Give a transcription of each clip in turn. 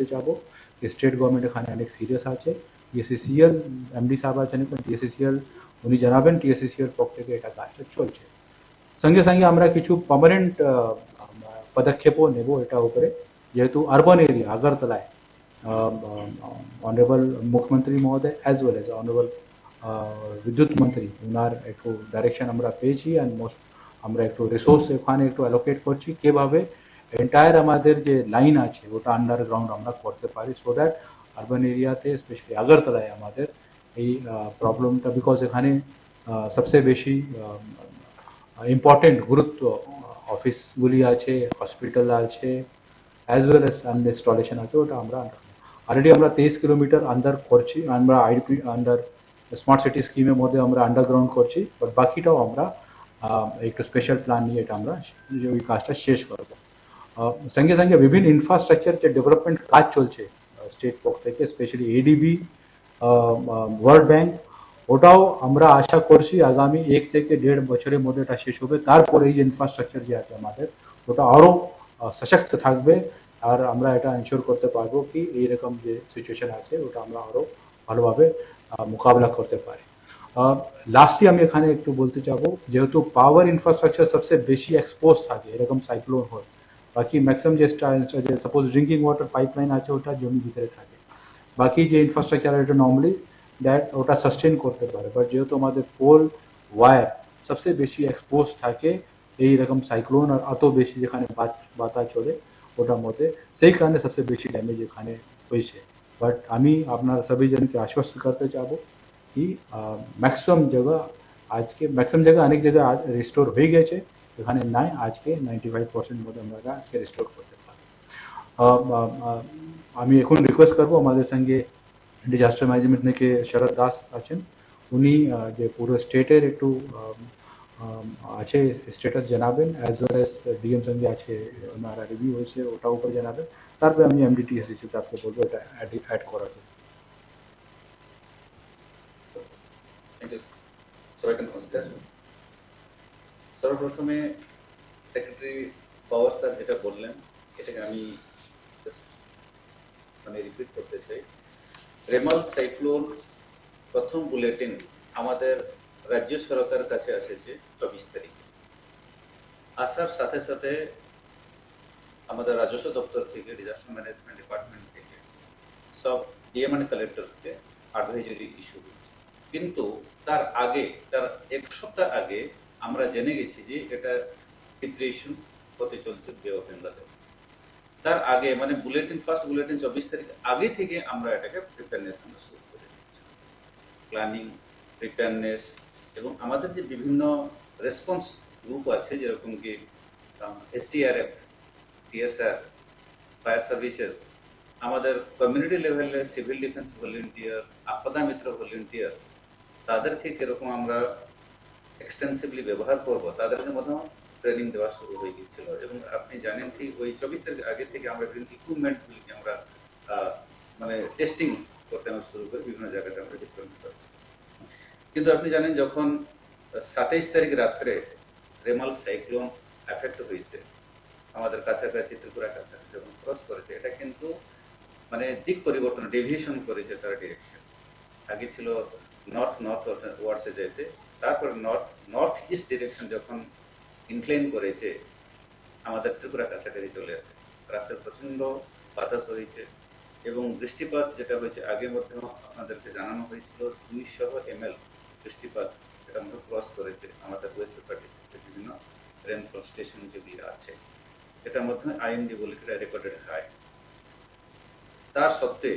যাব state government এখানে অনেক সিরিয়াস আছে টিএসসিসিএল এমডি সাহেব আছেন এখন টিএসসিসিএল উনি জানাবেন টিএসসিসিএল পক্ষ থেকে এটা কাজটা চলছে সঙ্গে সঙ্গে আমরা কিছু পার্মানেন্ট পদক্ষেপও নেব এটা উপরে যেহেতু আরবান এরিয়া আগরতলায় অনারেবল মুখ্যমন্ত্রী মহোদয় অ্যাজ ওয়েল এজ অনারেবল বিদ্যুৎ মন্ত্রী ওনার একটু ডাইরেকশন আমরা পেয়েছি অ্যান্ড মোস্ট আমরা একটু রিসোর্স ওখানে একটু অ্যালোকেট করছি কীভাবে এন্টায়ার আমাদের যে লাইন আছে ওটা আন্ডারগ্রাউন্ড আমরা করতে পারি সো দ্যাট আরবান এরিয়াতে স্পেশালি আগরতলায় আমাদের এই প্রবলেমটা বিকজ এখানে সবচেয়ে বেশি ইম্পর্টেন্ট গুরুত্ব অফিসগুলি আছে হসপিটাল আছে অ্যাজ ওয়েল এস ইনস্টলেশন আছে ওটা আমরা অলরেডি আমরা তেইশ কিলোমিটার আন্ডার করছি আমরা আইডিপি আন্ডার স্মার্ট সিটি স্কিমের মধ্যে আমরা আন্ডারগ্রাউন্ড করছি বাট বাকিটাও আমরা একটু স্পেশাল প্ল্যান নিয়ে এটা আমরা ওই কাজটা শেষ করব সঙ্গে সঙ্গে বিভিন্ন ইনফ্রাস্ট্রাকচার যে ডেভেলপমেন্ট কাজ চলছে স্টেট পক্ষ থেকে স্পেশালি এডিবি ওয়ার্ল্ড ব্যাংক ওটাও আমরা আশা করছি আগামী এক থেকে দেড় বছরের মধ্যে এটা শেষ হবে তারপরে এই যে ইনফ্রাস্ট্রাকচার যে আছে আমাদের ওটা আরও সশক্ত থাকবে আর আমরা এটা এনশোর করতে পারব কি এইরকম যে সিচুয়েশন আছে ওটা আমরা আরও ভালোভাবে মোকাবিলা করতে পারি লাস্টলি আমি এখানে একটু বলতে চাবো যেহেতু পাওয়ার ইনফ্রাস্ট্রাকচার সবচেয়ে বেশি এক্সপোজ থাকে এরকম সাইক্লোন হয় বাকি ম্যাক্সিমাম যে সাপোজ ড্রিঙ্কিং ওয়াটার পাইপলাইন আছে ওটা জমি ভিতরে থাকে বাকি যে ইনফ্রাস্ট্রাকচার এটা নর্মালি দ্যাট ওটা সাস্টেন করতে পারে বাট যেহেতু আমাদের পোল ওয়ার সবচেয়ে বেশি এক্সপোজ থাকে এই রকম সাইক্লোন আর এত বেশি যেখানে বাতাস চলে ওটার মধ্যে সেই কারণে সবচেয়ে বেশি ড্যামেজ এখানে হয়েছে বাট আমি আপনার সবই জনকে আশ্বস্ত করতে চাবো কি ম্যাক্সিমাম জায়গা আজকে ম্যাক্সিমাম জায়গা অনেক জায়গায় রিস্টোর হয়ে গেছে এখানে নাই, আজকে নাইনটি ফাইভ পার্সেন্ট মধ্যে আমরা আজকে রিস্টোর করতে পারি আমি এখন রিকোয়েস্ট করব আমাদের সঙ্গে ডিজাস্টার ম্যানেজমেন্ট থেকে শরৎ দাস আছেন। উনি যে পুরো স্টেটের একটু আছে স্ট্যাটাস জানাবেন অ্যাজ ওয়েল এস ডিএম সঙ্গে আছে, ওনারা রিভিউ হয়েছে ওটার উপর জানাবেন। তারপরে আমি এমডিটি এসিসি সাহেবকে বলব এটা অ্যাড করার জন্য। সবাইকে নমস্কার। সর্বপ্রথমে সেক্রেটারি পাওয়ার স্যার যেটা বললেন, এটাকে আমি মানে রিপিট করতে চাই। রেমাল সাইক্লোন প্রথম বুলেটিন আমাদের রাজ্য সরকারের কাছে এসেছে চব্বিশ তারিখে। আসার সাথে সাথে আমাদের রাজস্ব দপ্তর থেকে ডিজাস্টার ম্যানেজমেন্ট ডিপার্টমেন্ট থেকে, সব ডিএম এন্ড কালেক্টরসকে অ্যাডভাইজারি ইস্যু হয়েছে। কিন্তু তার আগে, তার এক সপ্তাহ আগে আমরা জেনে গেছি যে এটা প্রিপারেশন হতে চলছে বে অফ তার আগে মানে বুলেটিন ফার্স্ট বুলেটিন চব্বিশ তারিখ আগে থেকে আমরা এটাকে প্রিপেয়ারনেস আমরা শুরু করে দিয়েছি। প্ল্যানিং প্রিপেয়ারনেস এবং আমাদের যে বিভিন্ন রেসপন্স গ্রুপ আছে, যেরকম কি এসটিআরএফ টিএসআর ফায়ার সার্ভিসেস আমাদের কমিউনিটি লেভেলে civil defence volunteer Aapda Mitra volunteer তাদেরকে কীরকম আমরা এক্সটেন্সিভলি ব্যবহার করব তাদেরকে মধ্যে ট্রেনিং দেওয়া শুরু হয়ে গিয়েছিল। এবং আপনি জানেন কি, ওই চব্বিশ তারিখ আগে থেকে আমরা বিভিন্ন ইকুইপমেন্টগুলিকে আমরা মানে টেস্টিং করতে আমরা শুরু করি, বিভিন্ন জায়গাতে আমরা ডিপ্লয়েন্ট করছি কিন্তু আপনি জানেন, যখন সাতাইশ তারিখ রাত্রে রেমাল সাইক্লোন এফেক্ট হয়েছে, আমাদের কাছাকাছি ত্রিপুরা কাছাকাছি যখন ক্রস করেছে, এটা কিন্তু মানে দিক পরিবর্তন ডেভিয়েশন করেছে তার ডিরেকশন আগে ছিল নর্থ নর্থ ওয়ার্ডসে যেতে তারপর নর্থ নর্থ ইস্ট ডিরেকশন যখন ইনক্লাইন করেছে, আমাদের ত্রিপুরা কাছাকাছি চলে আসে। রাত্রে প্রচণ্ড বাতাস হয়েছে এবং বৃষ্টিপাত যেটা হয়েছে আগের মধ্যে আপনাদেরকে জানানো হয়েছিল দুইশো এম এল বৃষ্টিপাত এটা মধ্যে ক্রস করেছে, আমাদের ওয়েস্ট পেপার ডিস্ট্রিক্টের বিভিন্ন রেনফল স্টেশন যেগুলি আছে এটার মধ্যে আইএনডি বলে রেকর্ডেড হাই তার সত্ত্বে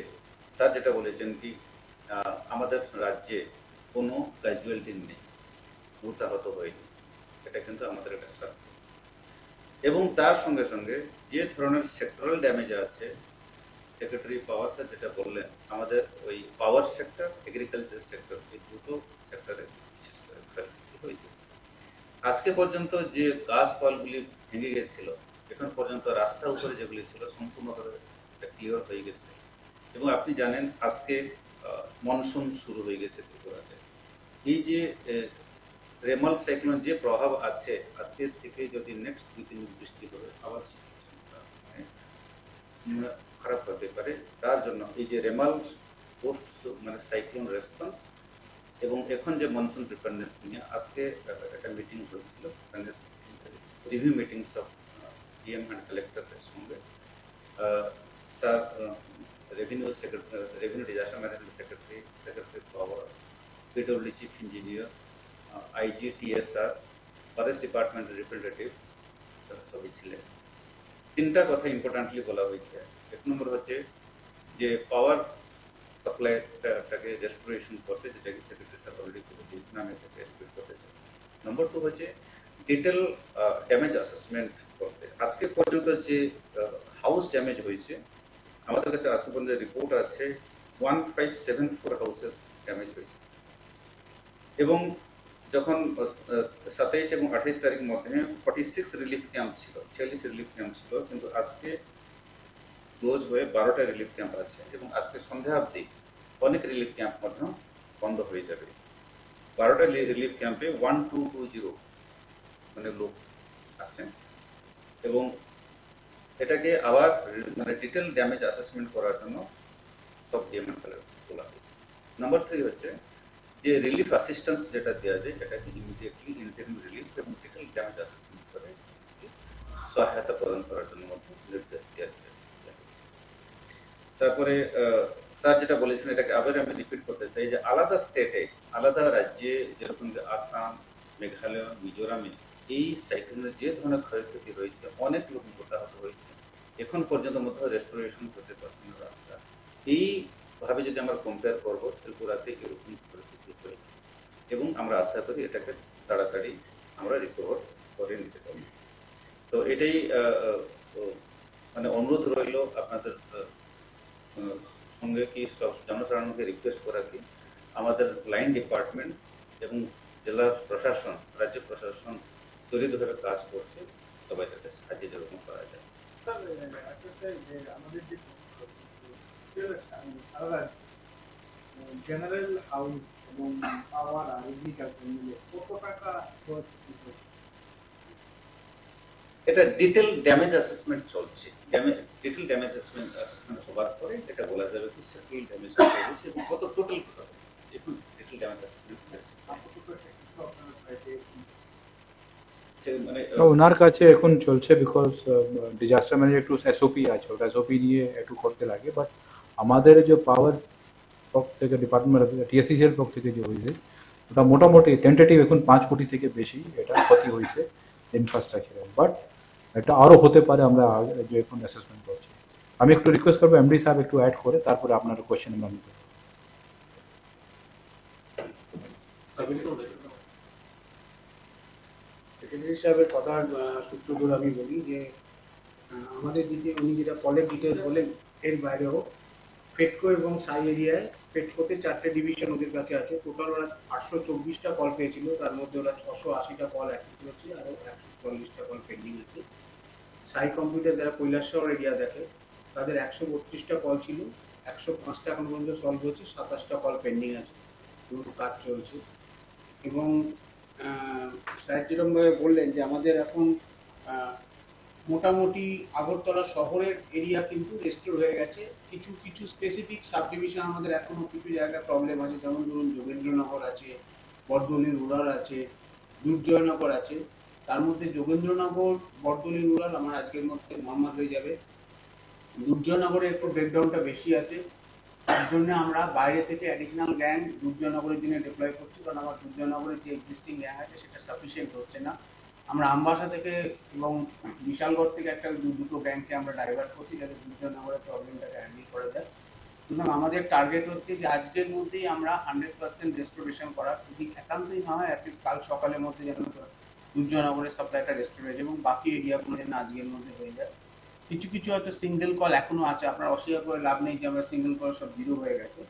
স্যার যেটা বলেছেন কি আমাদের রাজ্যে কোনো ক্যাজুয়ালিটি নেই। মৃতাহত হয়নি এটা কিন্তু আমাদের একটা সাকসেস এবং তার সঙ্গে সঙ্গে যে ধরনের সেক্টরাল ড্যামেজ আছে সেক্রেটারি পাওয়ার স্যার যেটা বললেন, আমাদের ওই পাওয়ার সেক্টর এগ্রিকালচার সেক্টর এই দুটো সেক্টরে বিশেষ করে ক্ষয়ক্ষতি হয়েছে। আজকে পর্যন্ত যে গাছ ফলগুলি ভেঙে গেছিল, এখন পর্যন্ত রাস্তা উপরে যেগুলি ছিল, সম্পূর্ণভাবে ক্লিয়ার হয়ে গেছে। এবং আপনি জানেন, আজকে মনসুন শুরু হয়ে গেছে ত্রিপুরাতে। এই যে রেমাল সাইক্লোন যে প্রভাব আছে আজকের থেকে যদি নেক্সট দুই তিন বৃষ্টি হবে আবার উম, খারাপ হতে পারে। তার জন্য এই যে রেমাল পোস্ট মানে সাইক্লোন রেসপন্স এবং এখন যে মনসুন প্রিপারেনেস নিয়ে আজকে একটা মিটিং হয়েছিল রিভিউ মিটিং সব ডিএম অ্যান্ড কালেক্টরের সঙ্গে। Sir revenue secretary revenue disaster management secretary secretary power PW chief engineer IG TSR forest ডিপার্টমেন্টের রিপ্রেজেন্টেটিভ সবই ছিলেন তিনটা কথা ইম্পর্টেন্টলি বলা হয়েছে। এক নম্বর হচ্ছে যে পাওয়ার সাপ্লাইটাকে রেস্টোরেশন করতে যেটাকে সেক্রেটারি স্যার অলরেডি করে দিয়েছেন, আমি এটাকে রিপিট করতে চাই। নম্বর টু হচ্ছে ডিটেল ড্যামেজ অ্যাসেসমেন্ট করতে। আজকে পর্যন্ত যে হাউস ড্যামেজ হয়েছে, আমাদের কাছে আজকে পর্যন্ত রিপোর্ট আছে one five seven four houses damage হয়েছে। এবং যখন সাতাইশ এবং আঠাইশ তারিখ মধ্যে ফর্টি সিক্স রিলিফ ক্যাম্প ছিল, ছিয়াল্লিশ রিলিফ ক্যাম্প ছিল, কিন্তু আজকে ক্লোজ হয়ে বারোটা রিলিফ ক্যাম্প আছে এবং আজকে সন্ধ্যা অবধি অনেক রিলিফ ক্যাম্প মধ্যে বন্ধ হয়ে যাবে। বারোটা রিলিফ ক্যাম্পে ওয়ান টু টু জিরো মানে লোক আছে এবং এটাকে আবার মানে ডিটেল ড্যামেজ অ্যাসেসমেন্ট করার জন্য সব ডিএমএন তোলা হয়েছে। নাম্বার থ্রি হচ্ছে যে রিলিফ অ্যাসিস্ট্যান্স যেটা দেওয়া যায় এটাকে ইমিডিয়েটলি ইন্টারিম রিলিফ এবং ডিটেল ড্যামেজ অ্যাসেসমেন্ট করে সহায়তা প্রদান করার জন্য মধ্যে নির্দেশ দেওয়া। তারপরে স্যার যেটা বলেছেন, এটাকে আবার আমি রিপিট করতে চাই যে আলাদা স্টেটে আলাদা রাজ্যে যেরকম যে আসাম, মেঘালয়, মিজোরামে এই সাইক্লোনের যে ধরনের ক্ষয়ক্ষতি রয়েছে, অনেক লোক হতাহত হয়েছে এখন পর্যন্ত মধ্যে রেস্টোরেশন করতে পারছে না রাস্তা এই ভাবে যদি আমরা কম্পেয়ার করব, ত্রিপুরাতে এরকম এবং আমরা আশা করি এটাকে তাড়াতাড়ি আমরা রিকভার করে নিতে পারব তো এটাই মানে অনুরোধ রইল আপনাদের সঙ্গে কি জনসাধারণকে রিকোয়েস্ট করা কি আমাদের লাইন ডিপার্টমেন্টস এবং জেলা প্রশাসন রাজ্য প্রশাসন তরিতভাবে কাজ করছে সবাই তাতে সাহায্য যেরকম করা যায় আমাদের জেনারেল হাউস এবং পাওয়ার আর এগ্রিকালচার মিলে কত টাকা খরচ এটা ডিটেল ড্যামেজ অ্যাসেসমেন্ট চলছে ডিটেল ড্যামেজ অ্যাসেসমেন্ট হবার পরে এটা বলা যাবে কি সেটেল ড্যামেজ হয়েছে এবং কত টোটাল কত এখন ডিটেল ড্যামেজ অ্যাসেসমেন্ট মানে ওনার কাছে এখন চলছে বিকজ ডিজাস্টার ম্যানেজমেন্ট একটু এসওপি আছে। ওটা এসওপি নিয়ে একটু করতে লাগে বাট আমাদের যে পাওয়ার পক্ষ থেকে ডিপার্টমেন্ট টিএসসিসি এর পক্ষ থেকে যে হয়েছে, ওটা মোটামুটি টেন্টেটিভ এখন পাঁচ কোটি থেকে বেশি এটা ক্ষতি হয়েছে ইনফ্রাস্ট্রাকচারে বাট এটা আরও হতে পারে আমরা যে এখন অ্যাসেসমেন্ট করছি। আমি একটু রিকোয়েস্ট করব এমডি সাহেব একটু অ্যাড করে, তারপরে আপনার কোয়েশ্চেন নিতে সেক্রেটারি কথার সূত্র আমি বলি যে আমাদের দিকে উনি যেটা কলেজ ডিটেলস বলেন এর বাইরেও ফেটকো এবং সাই এরিয়ায় ফেটকোতে চারটে ডিভিশন ওদের কাছে আছে। টোটাল ওরা আটশো চব্বিশটা কল পেয়েছিল, তার মধ্যে ওরা ছশো আশিটা কল অ্যাক্টিভ করেছে আরও একশো চল্লিশটা কল পেন্ডিং আছে। সাই কম্পিউটার যারা কৈলাসহর এরিয়া দেখে, তাদের একশো বত্রিশটা কল ছিল, একশো পাঁচটা এখন পর্যন্ত সলভ হয়েছে সাতাশটা কল পেন্ডিং আছে। কাজ চলছে। এবং স্যার যেরকমভাবে বললেন যে আমাদের এখন মোটামুটি আগরতলা শহরের এরিয়া কিন্তু রেস্টোর হয়ে গেছে। কিছু কিছু স্পেসিফিক সাব ডিভিশন আমাদের এখনও কিছু জায়গায় প্রবলেম আছে। যেমন ধরুন যোগেন্দ্রনগর আছে বর্ধনী রুরাল আছে, দুর্জয়নগর আছে। তার মধ্যে যোগেন্দ্রনগর বর্ধনী রুরাল আমার আজকের মধ্যে নর্মাল হয়ে যাবে। দুর্জয়নগরে একটু ব্রেকডাউনটা বেশি আছে। তার জন্য আমরা বাইরে থেকে অ্যাডিশনাল গ্যাং দুর্জয়নগরের জন্য ডিপ্লয় করছি। কারণ আমার দুর্জয়নগরের যে এক্সিস্টিং গ্যাং আছে, সেটা সাফিসিয়েন্ট হচ্ছে না। আমরা আমবাসা থেকে এবং বিশালগড় থেকে একটা দুটো গ্যাংকে আমরা ডাইভার্ট করছি যাতে দুর্জয়নগরের প্রবলেমটাকে হ্যান্ডেল করা যায়। সুতরাং আমাদের টার্গেট হচ্ছে যে আজকের মধ্যেই আমরা হান্ড্রেড পার্সেন্ট রেস্টোরেশন করার। যদি একান্তই না হয় অ্যাটলিস্ট কাল সকালের মধ্যে যেন দুর্জয়নগরের সাপ্লাইটা রেস্টোর যায় এবং বাকি এরিয়াগুলো যেন আজকের মধ্যে হয়ে যায়। কিছু কিছু হয়তো সিঙ্গেল কল এখনও আছে। আপনার অস্বীকার করে লাভ নেই যে আমরা সিঙ্গেল কল সব জিরো হয়ে গেছে।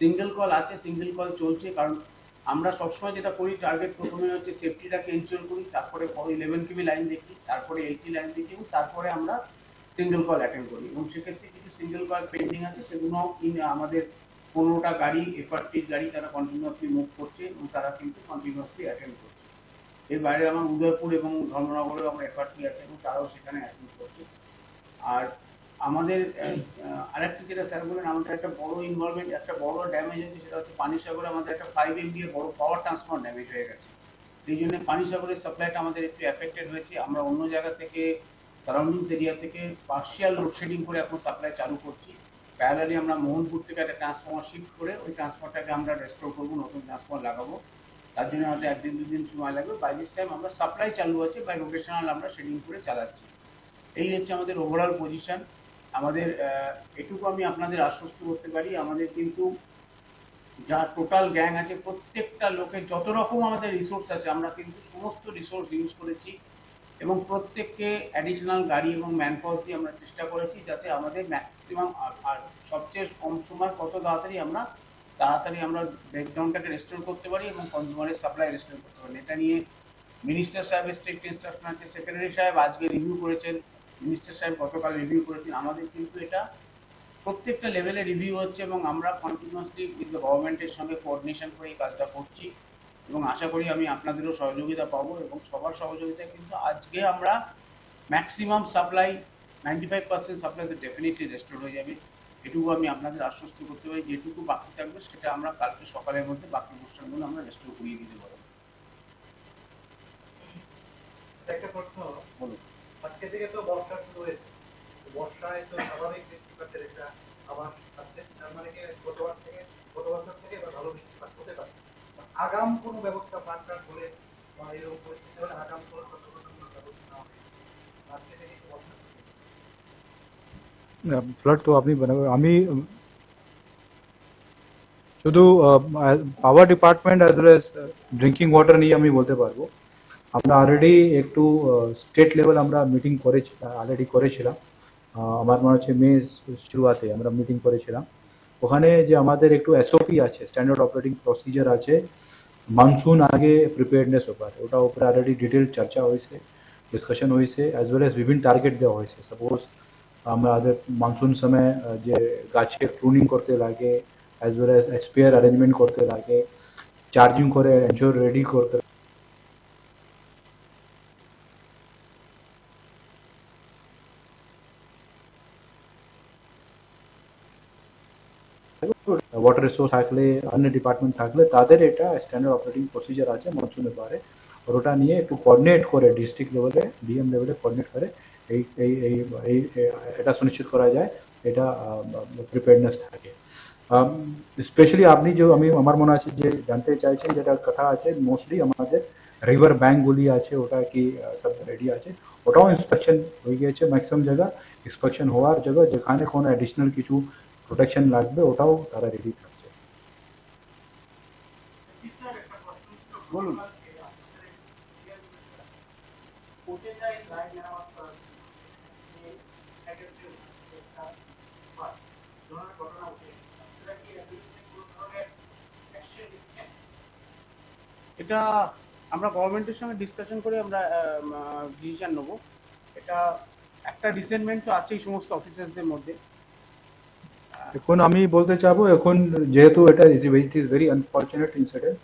সিঙ্গেল কল আছে সিঙ্গেল কল চলছে কারণ আমরা সবসময় যেটা করি টার্গেট প্রথমে হচ্ছে সেফটিটাকে এনশিওর করি, তারপরে ইলেভেন কেবি লাইন দেখি, তারপরে এইটি লাইন দেখি এবং তারপরে আমরা সিঙ্গেল কল অ্যাটেন্ড করি এবং সেক্ষেত্রে কিছু সিঙ্গেল কল পেন্ডিং আছে, সেগুলো আমাদের পনেরোটা গাড়ি এফআরটির গাড়ি তারা কন্টিনিউয়াসলি মুভ করছে এবং তারা কিন্তু কন্টিনিউয়াসলি অ্যাটেন্ড করছে। এর বাইরে আমার উদয়পুর এবং ধর্মনগরেও আমরা এফআরটি আছে এবং তারাও সেখানে অ্যাটেন্ড করছে। আর আমাদের আরেকটা যেটা স্যার বলেন আমাদের একটা বড় ইনভলভমেন্ট একটা বড় ড্যামেজ হয়েছে, সেটা হচ্ছে পানিসাগরে আমাদের একটা ফাইভ এমবি বড় পাওয়ার ট্রান্সফর্মার ড্যামেজ হয়ে গেছে। সেই জন্য পানিসাগরের সাপ্লাইটা আমাদের একটু এফেক্টেড হয়েছে। আমরা অন্য জায়গা থেকে সারাউন্ডিংস এরিয়া থেকে পার্শিয়াল লোডশেডিং করে এখন সাপ্লাই চালু করছি। প্যারালালি আমরা মোহনপুর থেকে একটা ট্রান্সফর্মার শিফট করে ওই ট্রান্সফর্মারটাকে আমরা রেস্টোর করব, নতুন ট্রান্সফর্মার লাগাবো। তার জন্য হয়তো একদিন, দুদিন সময় লাগবে। বাই দিস টাইম আমরা সাপ্লাই চালু আছে বাই রোটেশনাল আমরা শেডিং করে চালাচ্ছি। এই হচ্ছে আমাদের ওভারঅল পজিশন আমাদের এটুকু আমি আপনাদের আশ্বস্ত করতে পারি। আমাদের কিন্তু যা টোটাল গ্যাং আছে, প্রত্যেকটা লোকের যত রকম আমাদের রিসোর্স আছে, আমরা কিন্তু সমস্ত রিসোর্স ইউজ করেছি এবং প্রত্যেককে অ্যাডিশনাল গাড়ি এবং ম্যান দিয়ে আমরা চেষ্টা করেছি যাতে আমাদের ম্যাক্সিমাম আর সবচেয়ে কম সময় কত তাড়াতাড়ি আমরা তাড়াতাড়ি আমরা ব্রেকডাউনটাকে রেস্টোর করতে পারি এবং কনজিউমারের সাপ্লাই রেস্টোর করতে পারি। এটা নিয়ে মিনিস্টার সাহেবের স্ট্রিক্ট ইনস্ট্রাকশন আছে সেক্রেটারি সাহেব আজকে রিভিউ করেছেন। মিনিস্টার সাহেব গতকাল রিভিউ করেছেন। আমাদের কিন্তু এটা প্রত্যেকটা লেভেলে রিভিউ হচ্ছে এবং আমরা কন্টিনিউয়াসলি উইথ গভর্নমেন্টের সঙ্গে কোঅর্ডিনেশন করে এই কাজটা করছি এবং আশা করি আমি আপনাদেরও সহযোগিতা পাবো এবং সবার সহযোগিতা কিন্তু আজকে আমরা maximum supply ninety five percent supply তো ডেফিনেটলি রেস্টোর হয়ে যাবে। এটুকু আমি আপনাদের আশ্বস্ত করতে পারি। যেটুকু বাকি থাকবে সেটা আমরা কালকে সকালের মধ্যে বাকি অনুষ্ঠানগুলো আমরা রেস্টোর করিয়ে দিতে পারব। একটা প্রশ্ন বলুন। আজকে থেকে তো বর্ষা শুরু হয়েছে। বর্ষায় তো স্বাভাবিক বৃষ্টিপাতের একটা আভাস আছে। তার মানে কি গতবার থেকে গত বছর থেকে এবার ভালো বৃষ্টিপাত হতে পারে। আগাম কোনো ব্যবস্থা প্ল্যান প্ল্যান করে বা এরকম পরিস্থিতি হলে আগাম কোনো সতর্কতামূলক ব্যবস্থা নেওয়া হবে। আজকে থেকে কি বর্ষা শুরু হয়েছে? ফ্লাড তো আপনি বানাবে আমি উম, শুধু power department as well as drinking water নিয়ে আমি বলতে পারব। আমরা অলরেডি একটু স্টেট লেভেল আমরা মিটিং করেছি অলরেডি করেছিলাম। আহ, আমার মনে হচ্ছে মে শুরুয়াতে আমরা মিটিং করেছিলাম। ওখানে যে আমাদের একটু এসওপি আছে স্ট্যান্ডার্ড অপারেটিং প্রসিজার আছে মনসুন আগে প্রিপেয়ারনেস ব্যাপারে ওটা উপরে অলরেডি ডিটেল চর্চা হয়েছে ডিসকাশন হয়েছে অ্যাজ ওয়েল এস বিভিন্ন টার্গেট দেওয়া হয়েছে। সাপোজ আমাদের মনসুন সময় আহ, যে গাছের প্রুনিং করতে লাগে as well as SPR arrangement করতে লাগে চার্জিং করে এনশোর রেডি করতে ওয়াটার রিসোর্স থাকলে অন্য ডিপার্টমেন্ট থাকলে তাদের এটা স্ট্যান্ডার্ড অপারেটিং প্রসিজার আছে মনসুনের পারে আর ওটা নিয়ে একটু কোঅর্ডিনেট করে ডিস্ট্রিক্ট লেভেলে ডিএম লেভেলে কোঅর্ডিনেট করে এই এই এই এই এটা সুনিশ্চিত করা যায় এটা প্রিপেয়ারনেস থাকে স্পেশালি আপনি যে আমি আমার মনে আছে যে জানতে চাইছেন যেটা কথা আছে মোস্টলি আমাদের রিভার ব্যাঙ্কগুলি আছে ওটা কি আহ, সব রেডি আছে ওটাও ইন্সপেকশন হয়ে গিয়েছে ম্যাক্সিমাম জায়গা ইন্সপেকশন হওয়ার জায়গা যেখানে কোনো অ্যাডিশনাল কিছু প্রোটেকশন লাগবে ওটাও তারা রেডি থাকছে। বলুন। এটা আমরা গভর্নমেন্টের সঙ্গে ডিসকাশন করে আমরা ডিসিশন নেব। এটা একটা ডিসেন্টমেন্ট তো আছেই সমস্ত অফিসার্সদের মধ্যে। এখন আমি বলতে চাবো, এখন যেহেতু এটা is is very unfortunate incident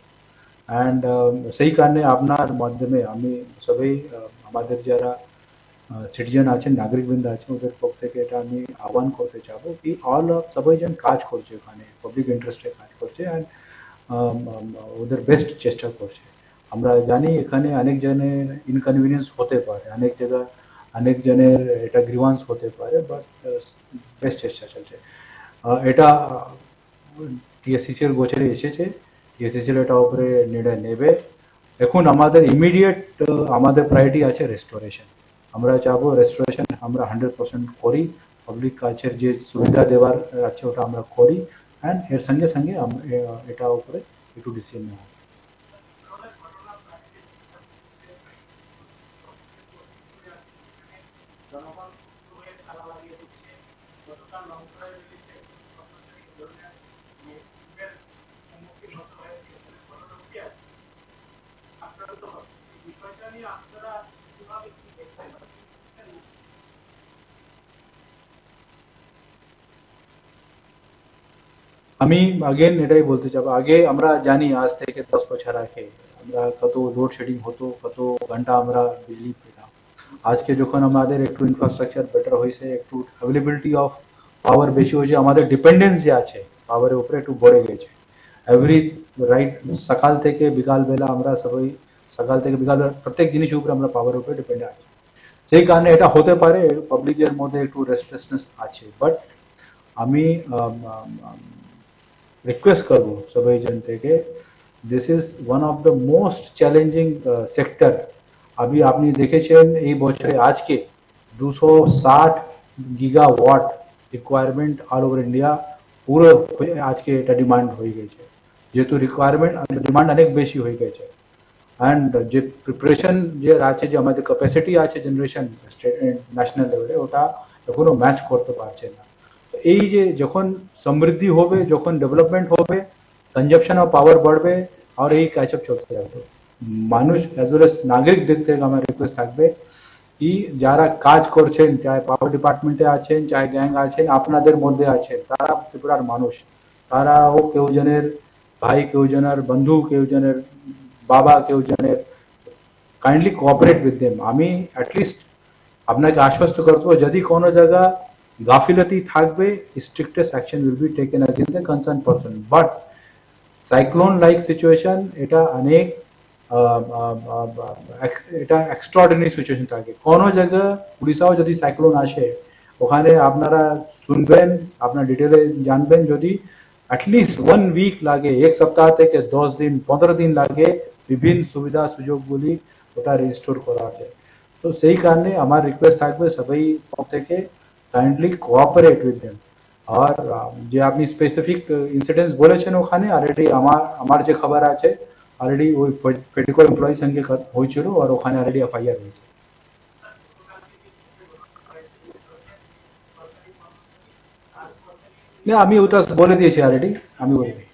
and সেই কারণে আপনার মাধ্যমে আমি সবাই আমাদের যারা সিটিজেন আছেন, নাগরিকবৃন্দ আছেন, ওদের পক্ষ থেকে এটা আমি আহ্বান করতে চাবো কি অল অফ সবাই যেন কাজ করছে ওখানে পাবলিক ইন্টারেস্টে কাজ করছে অ্যান্ড ওদের বেস্ট চেষ্টা করছে। আমরা জানি এখানে অনেক জনের ইনকনভিনিয়েন্স হতে পারে, অনেক জায়গা অনেক জনের এটা গ্রিভান্স হতে পারে বাট বেস্ট চেষ্টা চলছে। এটা টিএসসিসির গোচরে এসেছে টিএসসিসির এটা উপরে নির্ণয় নেবে এখন আমাদের ইমিডিয়েট আমাদের প্রায়োরিটি আছে রেস্টোরেশন আমরা চাবো রেস্টোরেশন আমরা হান্ড্রেড পার্সেন্ট করি পাবলিক কাছের যে সুবিধা দেওয়ার আছে ওটা আমরা করি অ্যান্ড এর সঙ্গে সঙ্গে আম- এ- এটা উপরে একটু ডিসিশন নেওয়া হবে। জনগণ হয়ে তালা লাগিয়ে দিচ্ছে গতকাল লঙ্কায় রয়েছে সম্মুখীন হতে হয়েছে এখানে ঘটনা কি আছে আপনারা তো এই বিষয়টা নিয়ে আপনারা কীভাবে কি দেখতে পারেন আমি আগেন এটাই বলতে চাবো। আগে আমরা জানি আজ থেকে দশ বছর আগে আমরা কত লোড শেডিং হতো, কত ঘণ্টা আমরা বিজলি পেতাম। আজকে যখন আমাদের একটু ইনফ্রাস্ট্রাকচার বেটার হয়েছে, একটু অ্যাভেলেবিলিটি অফ পাওয়ার বেশি হয়েছে, আমাদের ডিপেন্ডেন্স আছে পাওয়ারের উপরে একটু বেড়ে গেছে। এভরি রাইট সকাল থেকে বিকাল বেলা আমরা সবাই সকাল থেকে বিকাল প্রত্যেক জিনিসের উপরে আমরা পাওয়ারের উপরে ডিপেন্ড আছি। সেই কারণে এটা হতে পারে পাবলিকের মধ্যে একটু রেস্টলেসনেস আছে। বাট আমি রিকোয়েস্ট করব সবাই জন থেকে this is one of the most challenging sector আমি আপনি দেখেছেন এই বছরে আজকে দুশো ষাট gigawatt requirement all over India পুরো হয়ে আজকে এটা ডিমান্ড হয়ে গেছে যেহেতু রিকোয়ারমেন্ট ডিমান্ড অনেক বেশি হয়ে গেছে অ্যান্ড যে প্রিপারেশন যে আছে যে আমাদের ক্যাপাসিটি আছে জেনারেশন স্টেট ন্যাশনাল লেভেলে ওটা এখনও ম্যাচ করতে পারছে না তো এই যে যখন সমৃদ্ধি হবে, যখন ডেভেলপমেন্ট হবে কনজাপশন অফ পাওয়ার বাড়বে, আর এই ক্যাচ আপ চলতে থাকবে। মানুষ অ্যাজ ওয়েল এস নাগরিক দিক থেকে আমার রিকোয়েস্ট থাকবে কি যারা কাজ করছেন চাहे পাওয়ার ডিপার্টমেন্টে আছেন চাहे গ্যাং আছেন, আপনাদের মধ্যে আছেন, তারা ত্রিপুরার মানুষ। তারাও কেউ জনের ভাই, কেউ জনের বন্ধু, কেউ জনের বাবা, কেউ জনের কাইন্ডলি কোঅপারেট উইথ দেম আমি অ্যাটলিস্ট আপনাকে আশ্বস্ত করব, যদি কোনো জায়গা গাফিলতি থাকবে strictest action will be taken against the concern person but cyclone like situation এটা অনেক আহ, আহ, আহ, এক- এটা এক্সট্রাঅর্ডিনারি সিচুয়েশন থাকে কোনো জায়গা উড়িষ্যাও যদি সাইক্লোন আসে ওখানে আপনারা শুনবেন আপনার ডিটেলে জানবেন যদি অ্যাটলিস্ট ওয়ান উইক লাগে এক সপ্তাহ থেকে দশ দিন পনেরো দিন লাগে বিভিন্ন সুবিধা সুযোগগুলি ওটা রেজিস্টোর করা যায় তো সেই কারণে আমার রিকোয়েস্ট থাকবে সবাই থেকে কাইন্ডলি কোঅপারেট উইথ দেম আর আহ, যে আপনি স্পেসিফিক ইনসিডেন্টস বলেছেন ওখানে অলরেডি আমার আমার যে খবর আছে অলরেডি ওই পেটিকো এমপ্লয়ি সঙ্গে ক- হয়েছিল আর ওখানে অলরেডি এফআইআর হয়েছে না আমি ওটা বলে দিয়েছি অলরেডি আমি বলে দিয়েছি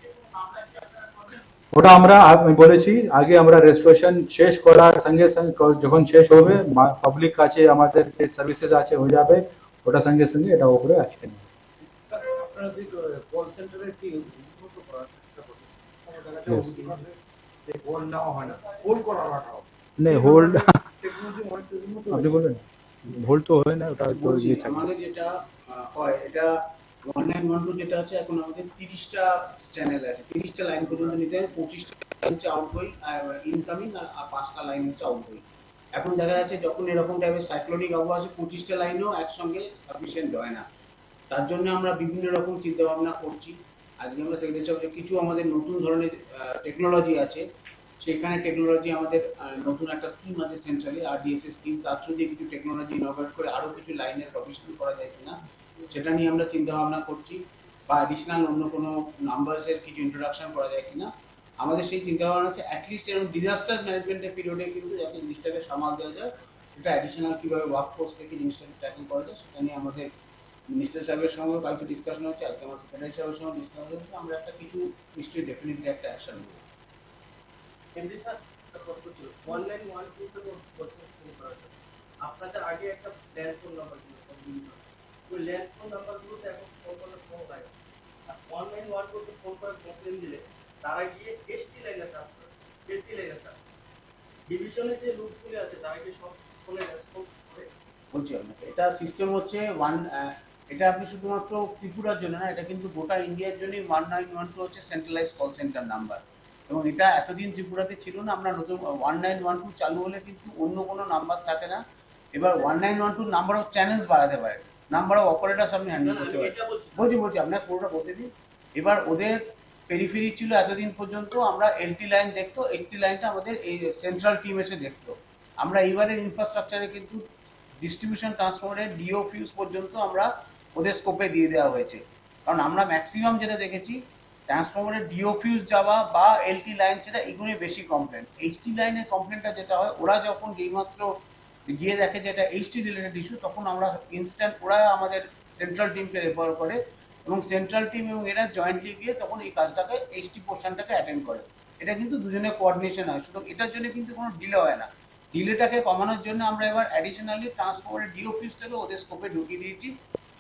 ওটা আমরা আমি বলেছি আগে আমরা রেজিস্ট্রেশন শেষ করার সঙ্গে সঙ্গে ক- যখন শেষ হবে পাবলিক কাছে আমাদের যে সার্ভিসেস আছে হয়ে যাবে ওটা সঙ্গে সঙ্গে এটা উপরে অ্যাকশন না। নেই হোল্ড আপনি তো হয় ওটা তো। আমাদের যেটা হয় এটা যেটা আছে এখন আমাদের তিরিশটা চ্যানেল আছে। তিরিশটা লাইন পর্যন্ত নিতে পঁচিশটা হচ্ছে আউটগোয়িং ইনকামিং আর আর পাঁচটা লাইন হচ্ছে আউটগোয়িং এখন দেখা যাচ্ছে যখন এরকম টাইপের সাইক্লোনিক আবহাওয়া আছে, পঁচিশটা লাইনও একসঙ্গে সাফিসিয়েন্ট হয় না। তার জন্য আমরা বিভিন্ন রকম চিন্তা ভাবনা করছি। আজকে আমরা সেক্রেটারি সাহেব কিছু আমাদের নতুন ধরনের টেকনোলজি আছে। সেখানে টেকনোলজি আমাদের নতুন একটা স্কিম আছে সেন্ট্রালি আরডিএসএস স্কিম তার থ্রু দিয়ে কিছু টেকনোলজি ইনোভেট করে আরও কিছু লাইনের প্রফেশনাল করা যায় কিনা, সেটা নিয়ে আমরা চিন্তা ভাবনা করছি। বা অ্যাডিশনাল অন্য কোনো নাম্বারসের কিছু ইন্ট্রোডাকশন করা যায় কিনা। আমাদের সেই চিন্তা ভাবনা আছে অ্যাটলিস্ট এরকম ডিজাস্টার ম্যানেজমেন্টের পিরিয়ডে কিন্তু যাতে জিনিসটাকে সামাল দেওয়া যায় এটা অ্যাডিশনাল কীভাবে ওয়ার্ক ফোর্স থেকে জিনিসটাকে ট্যাকেল করা যায়, সেটা নিয়ে আমাদের মিনিস্টার সাহেবের সঙ্গে কালকে ডিসকাশন হচ্ছে আজকে আমার সেক্রেটারি সাহেবের সঙ্গে ডিসকাশন হচ্ছে আমরা একটা কিছু নিশ্চয়ই ডেফিনেটলি একটা অ্যাকশন নেব। আপনাদের আগে একটা তারা গিয়ে এসটি লাইনে ট্রান্সফার এসটি লাইনে ট্রান্সফার ডিভিশনে যে লুকগুলি আছে তারা কি সব ফোনে রেসপন্স করে? বলছি আপনাকে এটা সিস্টেম হচ্ছে ওয়ান এটা আপনি শুধুমাত্র ত্রিপুরার জন্য না এটা কিন্তু গোটা ইন্ডিয়ার জন্য ওয়ান নাইন ওয়ান টু হচ্ছে সেন্ট্রালাইজ কল সেন্টার নাম্বার এবং এটা এতদিন ত্রিপুরাতে ছিল না আমরা নতুন ওয়ান নাইন ওয়ান টু চালু হলে কিন্তু অন্য কোনো নাম্বার থাকে না। এবার one nine one two number of channels বাড়াতে পারে নাম্বার অফ অপারেটার্স আপনি হ্যান্ডেল করতে পারেন। বলছি। বলছি বলছি আপনার পুরোটা বলতে দিন। এবার ওদের পেরিফেরি ছিল এতদিন পর্যন্ত, আমরা এলটি লাইন দেখতো এইচটি লাইনটা আমাদের এই সেন্ট্রাল টিম এসে দেখতো। আমরা এইবারের ইনফ্রাস্ট্রাকচারে কিন্তু ডিস্ট্রিবিউশন ট্রান্সফারের ডিও ফিউজ পর্যন্ত আমরা ওদের স্কোপে দিয়ে দেওয়া হয়েছে। কারণ আমরা ম্যাক্সিমাম যেটা দেখেছি ট্রান্সফরমারের ডিও ফিউজ যাওয়া বা এলটি লাইন সেটা এগুলোই বেশি কমপ্লেন এইচটি লাইনের কমপ্লেনটা যেটা হয়, ওরা যখন যেইমাত্র গিয়ে দেখে যে এটা এইচটি রিলেটেড ইস্যু তখন আমরা ইনস্ট্যান্ট ওরা আমাদের সেন্ট্রাল টিমকে রেফার করে এবং সেন্ট্রাল টিম এবং এরা জয়েন্টলি গিয়ে তখন এই কাজটাকে এইচটি পোর্শনটাকে অ্যাটেন্ড করে। এটা কিন্তু দুজনের কোঅর্ডিনেশন হয়। সুতরাং এটার জন্য কিন্তু কোনো ডিলে হয় না। ডিলেটাকে কমানোর জন্য আমরা এবার অ্যাডিশনালি ট্রান্সফারের ডিও ফিউজটাকে ওদের স্কোপে ঢুকিয়ে দিয়েছি।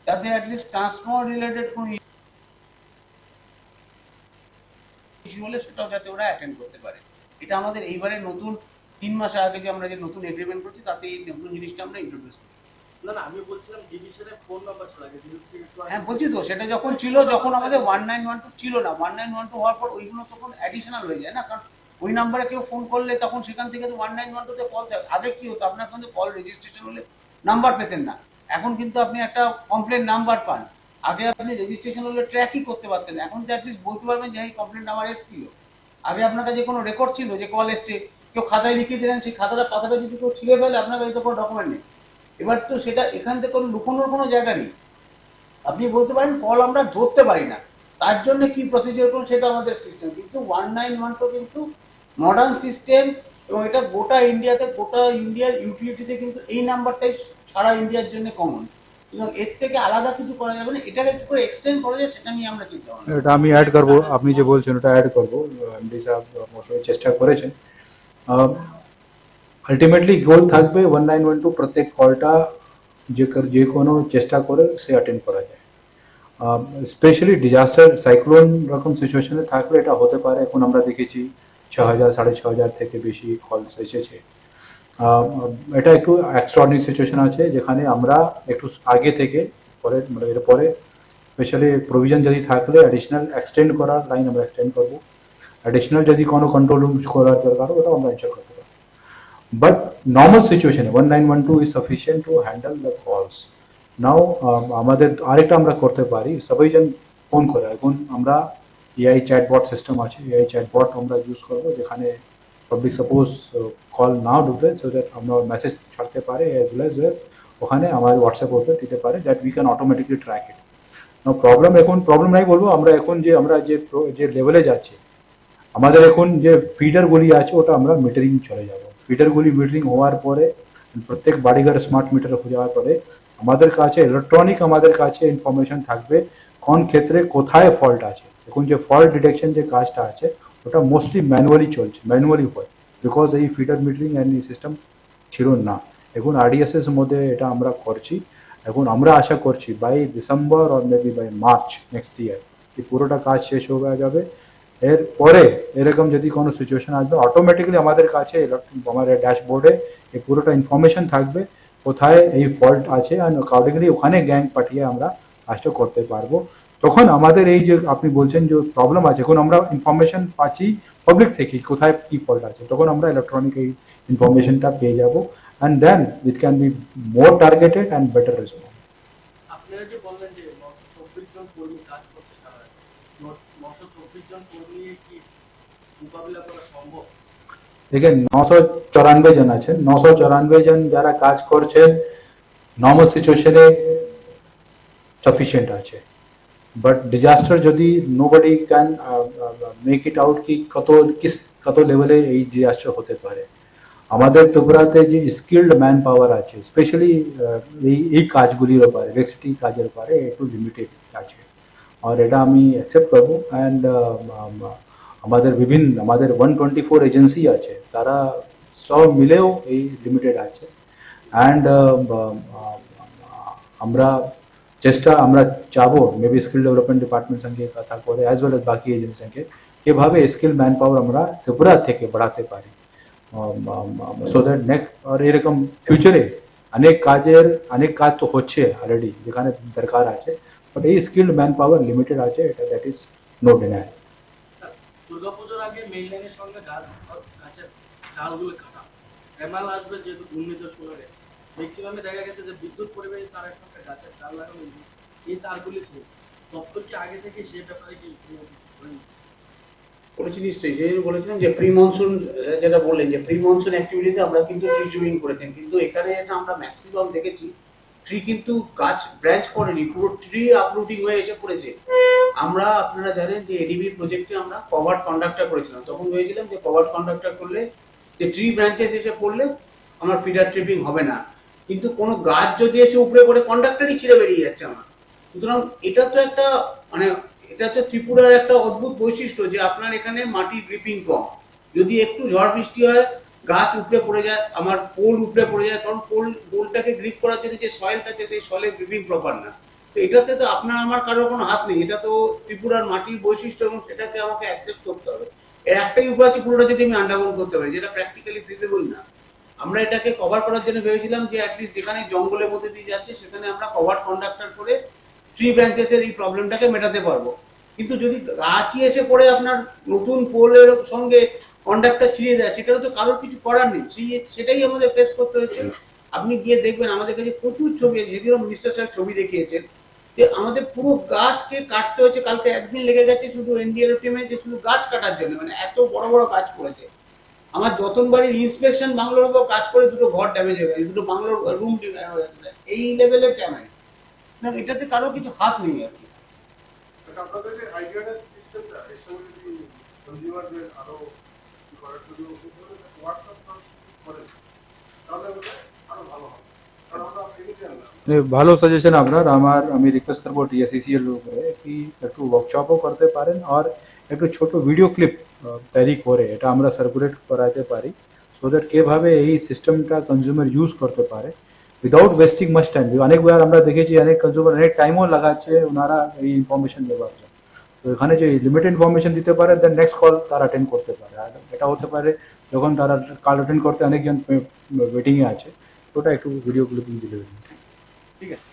যাতে অ্যাটলিস্ট ট্রান্সফার রিলেটেড কোনো ইস্যু হলে সেটাও যাতে ওরা অ্যাটেন্ড করতে পারে। এটা আমাদের এইবারে নতুন তিন মাস আগে যে আমরা যে নতুন এগ্রিমেন্ট করছি, তাতে এই নতুন জিনিসটা আমরা ইন্ট্রোডিউস না না আমি বলছিলাম ডিভিশনের ফোন নাম্বার ছিল? আগে যেহেতু একটু আগে- হ্যাঁ বলছি তো সেটা যখন ছিল যখন আমাদের ওয়ান নাইন ওয়ান টু ছিল না ওয়ান নাইন ওয়ান টু হওয়ার পর ওইগুলো তখন অ্যাডিশনাল হয়ে যায় না? কারণ ওই নাম্বারে কেউ ফোন করলে তখন সেখান থেকে তো ওয়ান নাইন ওয়ান টুতে কল থাকে। আগে কি হতো? আপনার কিন্তু কল রেজিস্ট্রেশন হলে নাম্বার পেতেন না। এখন কিন্তু আপনি একটা কমপ্লেন নাম্বার পান। আগে আপনি রেজিস্ট্রেশন হলে ট্র্যাকই করতে পারতেন এখন তো অ্যাটলিস্ট বলতে পারবেন যে এই কমপ্লেন নাম্বার এসেছিল। আগে আপনার কাছে কোনো রেকর্ড ছিল যে কল এসছে? কেউ খাতায় লিখে দিলেন সেই খাতাটা পাতাটা যদি কেউ ছিঁড়ে ফেলে আপনার কাছে তো কোনো ডকুমেন্ট নেই। এবার তো সেটা এখান থেকে কোনো লুকোনোর কোনো জায়গা নেই। আপনি বলতে পারেন কল আমরা ধরতে পারি না। তার জন্য কি প্রসিডিওর করুন সেটা আমাদের সিস্টেম কিন্তু ওয়ান নাইন ওয়ান টু কিন্তু মডার্ন সিস্টেম এবং এটা গোটা ইন্ডিয়াতে গোটা ইন্ডিয়ার ইউটিলিটিতে কিন্তু এই নাম্বারটাই সারা ইন্ডিয়ার জন্য কমন এবং এর থেকে আলাদা কিছু করা যাবে না। এটাকে কি করে এক্সটেন্ড করা যায় সেটা নিয়ে আমরা চিন্তা ভাবনা এটা আমি অ্যাড করব। আপনি যে বলছেন ওটা অ্যাড করব। এমডি সাহেব চেষ্টা করেছেন। আলটিমেটলি গোল থাকবে ওয়ান নাইন ওয়ান টু প্রত্যেক কলটা যে যে কোনো চেষ্টা করে সে অ্যাটেন্ড করা যায়। স্পেশালি ডিজাস্টার সাইক্লোন রকম সিচুয়েশনে থাকলে এটা হতে পারে। এখন আমরা দেখেছি ছ হাজার, সাড়ে ছ হাজার থেকে বেশি কলস এসেছে। এটা একটু এক্সট্রাঅর্ডিনারি সিচুয়েশন আছে, যেখানে আমরা একটু আগে থেকে, পরে মানে এরপরে স্পেশালি প্রভিজন যদি থাকলে অ্যাডিশনাল এক্সটেন্ড করার লাইন আমরা এক্সটেন্ড করব। অ্যাডিশনাল যদি কোনো কন্ট্রোল রুম করার দরকার ওটা আমরা ইনশোর করতে one nine one two is sufficient to handle the calls now আমাদের আরেকটা আমরা করতে পারি। সবাইজন ফোন করে। এখন আমরা এআই চ্যাটবট সিস্টেম আছে। এআই চ্যাটবট আমরা ইউজ করব, যেখানে পাবলিক সাপোজ কল নাও ঢুকে সো দ্যাট আমরা মেসেজ ছাড়তে পারে অ্যাজ ওয়েল অ্যাজ ওখানে আমাদের হোয়াটসঅ্যাপ উপরে দিতে পারে that we can automatically track it problem এখন প্রবলেম নাই বলব, আমরা এখন যে, আমরা যে যে লেভেলে যাচ্ছি, আমাদের এখন যে ফিডারগুলি আছে, ওটা আমরা মিটারিং চলে যাব। ফিডারগুলি মিটারিং হওয়ার পরে, প্রত্যেক বাড়িঘর স্মার্ট মিটার হয়ে যাওয়ার পরে, আমাদের কাছে ইলেকট্রনিক আমাদের কাছে ইনফরমেশন থাকবে কোন ক্ষেত্রে কোথায় ফল্ট আছে। এখন যে ফল্ট ডিটেকশন যে কাজটা আছে, ওটা মোস্টলি ম্যানুয়ালি চলছে ম্যানুয়ালি হয়। বিকজ এই ফিটার মিটারিং অ্যান্ড এই সিস্টেম ছিল না। এখন আরডিএসএস মধ্যে এটা আমরা করছি। এখন আমরা আশা করছি by December or maybe by March next year এই পুরোটা কাজ শেষ হয়ে যাবে। এর পরে এরকম যদি কোনো সিচুয়েশন আসবে অটোমেটিক্যালি আমাদের কাছে আমাদের ড্যাশবোর্ডে এই পুরোটা ইনফরমেশন থাকবে, কোথায় এই ফল্ট আছে অ্যান্ড অ্যাকর্ডিংলি ওখানে গ্যাং পাঠিয়ে আমরা কাজটা করতে পারব। তখন আমাদের এই যে আপনি বলছেন যে প্রবলেম আছে, এখন আমরা ইনফরমেশন পাচ্ছি পাবলিক থেকে কোথায় কি ফল্ট আছে, তখন আমরা ইলেকট্রনিক এই ইনফরমেশনটা পেয়ে যাব। And then it can be more targeted and better response আপনারা যে বললেন যে করছে সারা নশো চব্বিশ জন কর্মী নিয়ে কি মোকাবিলা করা সম্ভব দেখেন, নশো চৌরানব্বই জন আছেন। নশো চৌরানব্বই জন যারা কাজ করছেন নর্মাল সিচুয়েশনে সাফিসিয়েন্ট আছে। বাট ডিজাস্টার যদি nobody can make it out কি কত, কিস, কত লেভেলে এই ডিজাস্টার হতে পারে। আমাদের ত্রিপুরাতে যে স্কিল্ড ম্যান পাওয়ার আছে স্পেশালি এই এই কাজগুলির ব্যাপারে ইলেকট্রিসিটি কাজের ব্যাপারে একটু লিমিটেড আছে। আর এটা আমি অ্যাকসেপ্ট করব অ্যান্ড আমাদের বিভিন্ন, আমাদের ওয়ান টোয়েন্টি ফোর এজেন্সি আছে, তারা সব মিলেও এই লিমিটেড আছে অ্যান্ড আমরা চেষ্টা, আমরা চাবো মেবি স্কিল ডেভেলপমেন্ট ডিপার্টমেন্ট সঙ্গে কথা করে অ্যাজ ওয়েল এজ বাকি এজেন্সি সঙ্গে কীভাবে স্কিল ম্যান পাওয়ার আমরা ত্রিপুরা থেকে বাড়াতে পারি। সো দ্যাট নেক্সট আর এরকম ফিউচারে অনেক কাজের, অনেক কাজ তো হচ্ছে অলরেডি যেখানে দরকার আছে। বাট এই স্কিল্ড ম্যান পাওয়ার লিমিটেড আছে এটা দ্যাট ইজ নো ডিনাই দুর্গাপুজোর আগে মেইন লাইনের সঙ্গে গাছ গাছের ডালগুলো কাটা। এমআল আসবে যেহেতু ঘূর্ণিঝড় শুরু হয়ে গেছে। ম্যাক্সিমামে দেখা গেছে যে বিদ্যুৎ পরিবাহী তারের সঙ্গে গাছের ডাল লাগানো। এই তারগুলি ছিল। দপ্তর কি আগে থেকে সে ব্যাপারে কি? করেছি নিশ্চয়ই। বলেছিলাম যে প্রি মনসুন যেটা বললেন যে প্রি মনসুন অ্যাক্টিভিটিতে আমরা কিন্তু ট্রি করেছেন। কিন্তু এখানে আমরা ম্যাক্সিমাম দেখেছি ট্রি কিন্তু গাছ ব্রাঞ্চ করেনি, পুরো ট্রি আপরুটিং হয়ে এসে পড়েছে। আমরা আপনারা জানেন যে এডিবি প্রজেক্টে আমরা কভার কন্ডাক্টর করেছিলাম। তখন ভেবেছিলাম যে কভার কন্ডাক্টর করলে, যে ট্রি ব্রাঞ্চেস এসে পড়লে আমার ফিডার ট্রিপিং হবে না। কিন্তু কোনো গাছ যদি এসে উপরে পড়ে কন্ডাক্টরই ছিঁড়ে বেরিয়ে যাচ্ছে আমার। সুতরাং এটা তো একটা মানে এটা তো ত্রিপুরার একটা অদ্ভুত বৈশিষ্ট্য যে আপনার এখানে মাটির ড্রিপিং কম। যদি একটু ঝড় বৃষ্টি হয় গাছ উপড়ে পড়ে যায়, আমার পোল উপড়ে পড়ে যায়, কারণ পোল, পোলটাকে গ্রিপ করার জন্য যে সয়েলটা আছে, সেই সয়েলের গ্রিপিং প্রপার না। তো এটাতে তো আপনার, আমার কারোর কোনো হাত নেই, এটা তো ত্রিপুরার মাটির বৈশিষ্ট্য এবং সেটাকে আমাকে অ্যাকসেপ্ট করতে হবে। এর একটাই উপায় আছে পুরোটা যদি আমি আন্ডারগ্রাউন্ড করতে পারি, যেটা প্র্যাকটিক্যালি ফিজিবল না। আমরা এটাকে কভার করার জন্য ভেবেছিলাম যে অ্যাটলিস্ট যেখানে জঙ্গলের মধ্যে দিয়ে যাচ্ছে, সেখানে আমরা কভার কন্ডাক্টর করে ট্রি ব্রাঞ্চেসের এই প্রবলেমটাকে মেটাতে পারব। কিন্তু যদি গাছই এসে পড়ে আপনার নতুন পোলের সঙ্গে কন্ডাক্টর ছিঁড়ে দেয় সেখানে তো কারোর কিছু করার নেই। সেই সেটাই আমাদের ফেস করতে হয়েছে। আপনি গিয়ে দেখবেন আমাদের কাছে প্রচুর ছবি আছে। যদিও মিনিস্টার সাহেব ছবি দেখিয়েছেন যে আমাদের পুরো গাছকে কাটতে হয়েছে। কালকে একদিন লেগে গেছে শুধু এনডিএলএফ টিমে যে শুধু গাছ কাটার জন্য। মানে এত বড় বড় গাছ পড়েছে। আমার যতন বাড়ির ইন্সপেকশন বাংলোর উপর কাজ করে দুটো ঘর ড্যামেজ হয়ে গেছে। দুটো বাংলোর রুম এই লেভেলের ড্যামেজ না এটাতে কারও কিছু হাত নেই আর কি। আচ্ছা, আপনাদের আইডিয়াটা সিস্টেমটা এর সঙ্গে যদি কনজিউমারদের আরও কি করার জন্য হোয়াটসঅ্যাপ করেন তাহলে বোধহয় আরও ভালো হবে কারণ আমরা এমনিতে আনলাম মানে ভালো সাজেশন আপনার আমার আমি রিকোয়েস্ট করব টিএসসিসি এর উপরে কি একটু ওয়ার্কশপও করতে পারেন আর একটু ছোট ভিডিও ক্লিপ তৈরি করে এটা আমরা সার্কুলেট করাতে পারি সো দ্যাট কীভাবে এই সিস্টেমটা কনজিউমার ইউজ করতে পারে উইদাউট ওয়েস্টিং মাচ টাইম অনেকবার আমরা দেখেছি অনেক কনজিউমার অনেক টাইমও লাগাচ্ছে ওনারা এই ইনফরমেশন দেওয়ার জন্য তো এখানে যে লিমিটেড ইনফরমেশন দিতে পারে দেন নেক্সট কল তারা অ্যাটেন্ড করতে পারে। আর এটা হতে পারে যখন তারা কল অ্যাটেন্ড করতে অনেকজন ওয়েটিংয়ে আছে ওটা একটু ভিডিও ক্লিপিং দিলে ঠিক আছে।